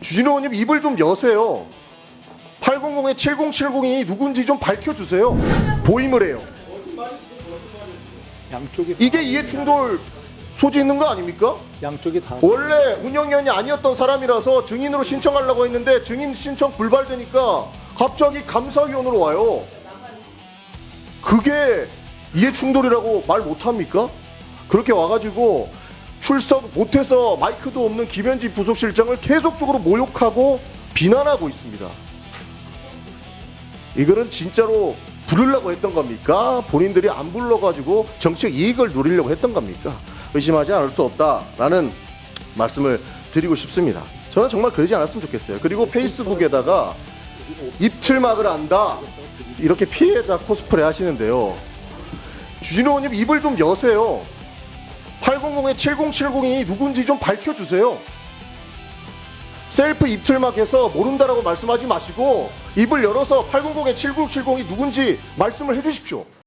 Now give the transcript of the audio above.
주진호 의원님 입을 좀 여세요. 800에 7070이 누군지 좀 밝혀주세요. 보임을 해요. 양쪽이 이게 이해 충돌 소지 있는 거 아닙니까? 양쪽이 다 원래 운영위원이 아니었던 사람이라서 증인으로 신청하려고 했는데 증인 신청 불발되니까 갑자기 감사위원으로 와요. 그게 이해 충돌이라고 말 못합니까? 그렇게 와가지고 출석 못해서 마이크도 없는 김현지 부속실장을 계속적으로 모욕하고 비난하고 있습니다. 이거는 진짜로 부르려고 했던 겁니까? 본인들이 안 불러가지고 정치적 이익을 누리려고 했던 겁니까? 의심하지 않을 수 없다라는 말씀을 드리고 싶습니다. 저는 정말 그러지 않았으면 좋겠어요. 그리고 페이스북에다가 입틀막을 안다 이렇게 피해자 코스프레 하시는데요. 주진호 의원님 입을 좀 여세요. 800에 7070이 누군지 좀 밝혀주세요. 셀프 입틀막해서 모른다라고 말씀하지 마시고 입을 열어서 800에 7070이 누군지 말씀을 해주십시오.